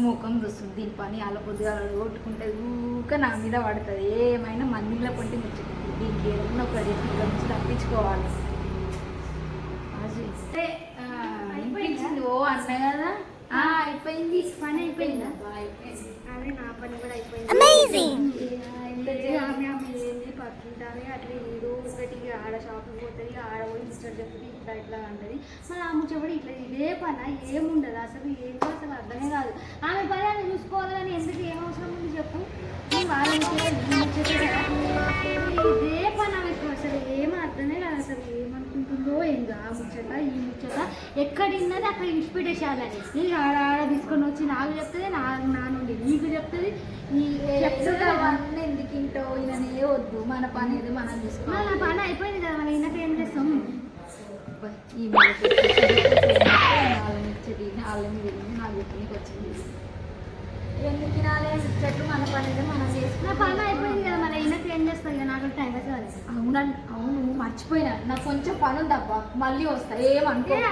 ముఖం చూస్తుంది దీని పని అలా పొద్దుగా కొట్టుకుంటే ఊక నా మీద పడుతుంది. ఏమైనా మందిలో కొంటే ముచ్చుకుంటుంది దీనికి ఏదైనా ఒక ఇక్కడ నుంచి తప్పించుకోవాలి. వినిపించింది ఓ అన్న కదా? ఆ, అయిపోయింది. పని అయిపోయిందా? అబ్బా, అయిపోయింది. అదే నా పని కూడా అయిపోయింది. పట్టుంటానే అట్లా ఏదో ఒకటి ఆడ షాపింగ్ పోతుంది ఆడ పోయి ఇష్టం చెప్తుంది ఇట్లా ఇట్లా అంటది. మళ్ళీ ఆమె చెప్పడి ఇట్లా ఇదే పని ఏముండదు. అసలు ఏంటో అసలు అర్థమే కాదు. ఆమె పని ఆమె చూసుకోవాలి ఎందుకు? ఏం అవసరం ఉంది చెప్పు. వాళ్ళ ముచ్చట ఈ ముచ్చట. ఎక్కడ విన్నది అక్కడ ఇన్స్పిరేషన్ నీకు ఆడ ఆడ తీసుకొని వచ్చి నాకు చెప్తుంది నా నా నుండి నీకు చెప్తుంది. అవన్నీ ఎందుకు ఇంటో ఈయననే వద్దు మన పని ఏదో మనం చూసుకోవాలి. నా పని అయిపోయింది కదా మరి ఈయనకి ఏం చేస్తాం? ఈ వాళ్ళని ఇచ్చేది వాళ్ళని వెళ్ళింది నాకు చెప్పడానికి వచ్చింది. ఎందుకు తినాలి? చెట్లు మన పని ఏదో మనం చేసుకున్నాం పని అయిపోయింది కదా మరి ఈయనకి ఏం చేస్తాం ఇక నాకు టైం వేస్ట్ కాదు అవునా? అవును మర్చిపోయినా. నాకు కొంచెం పని ఉంది అబ్బా మళ్ళీ వస్తా. ఏమనుకో ఏ,